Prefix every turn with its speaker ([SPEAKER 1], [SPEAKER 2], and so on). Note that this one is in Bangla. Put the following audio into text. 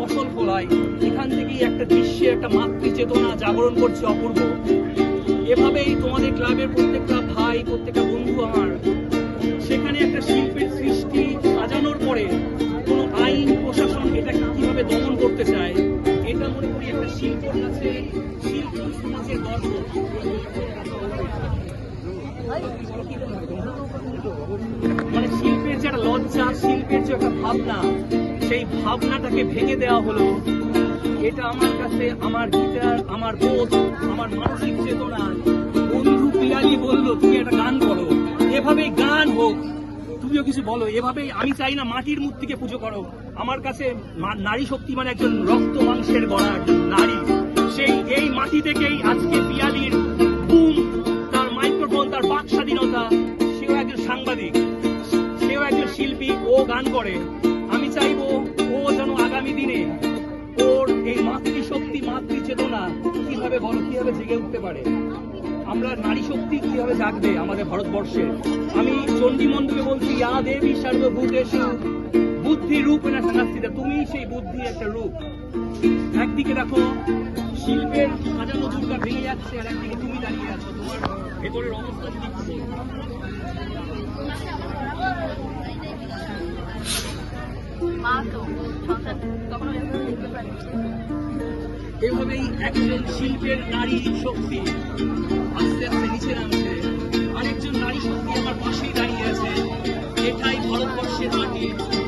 [SPEAKER 1] ফসল ফলায়। এখান থেকেই একটা দৃশ্যে, একটা মাতৃ চেতনা জাগরণ করছে অপূর্ব। এভাবেই তোমাদের ক্লাবের প্রত্যেকটা ভাই, প্রত্যেকটা বন্ধু আমার, সেখানে একটা শিল্পের সৃষ্টি সাজানোর পরে কোনো আইন, প্রশাসন এটাকে কীভাবে দমন করতে চায়, এটা মনে করি একটা শিল্পর কাছে, শিল্প সমাজের গর্ব। মানে শিল্পের যে একটা লজ্জা, শিল্পের যে একটা ভাবনা সেই ভাবনাটাকে ভেঙে দেওয়া হলো, এটা আমার কাছে, আমার গিটার আমার বোধ, আমার মানসিক চেতনা। বন্ধু পিয়ালি বলল, তুমি একটা গান করো। এভাবেই গান হোক। তুমিও কিছু বলো। এভাবেই আমি চাই না মাটির মূর্তিকে পুজো করো। আমার কাছে নারী শক্তি মানে একজন রক্ত মাংসের গড়া নারী। সেই এই মাটি থেকেই আজকে পিয়ালির বুম, তার মাইক্রোফোন তার বাক স্বাধীনতা, সেও একজন সাংবাদিক, সেও একজন শিল্পী, ও গান করে। আমি চাইব দিনে ওর এই মাতৃশক্তি মাতৃ চেতনা কীভাবে বলো, কীভাবে জেগে উঠতে পারে? আমরা নারী শক্তি কীভাবে জাগবে আমাদের ভারতবর্ষে? আমি চণ্ডী মণ্ডলে বলছি, ইয়া দেবী সর্বভূতেষু, বুদ্ধি রূপ না সংস্থিত তুমি সেই বুদ্ধির একটা রূপ। একদিকে দেখো, শিল্পের সাজানো দুর্গা ভেঙে যাচ্ছে, আর একদিকে তুমি দাঁড়িয়ে আছো। তোমার ভেতরের অবস্থা যদি
[SPEAKER 2] মা তো।
[SPEAKER 1] এভাবেই একজন শিল্পের নারী শক্তি আস্তে আস্তে নিচে নামছে। আরেকজন নারী শক্তি আমার পাশেই দাঁড়িয়ে আছে। এটাই ভারতবর্ষের মাটি।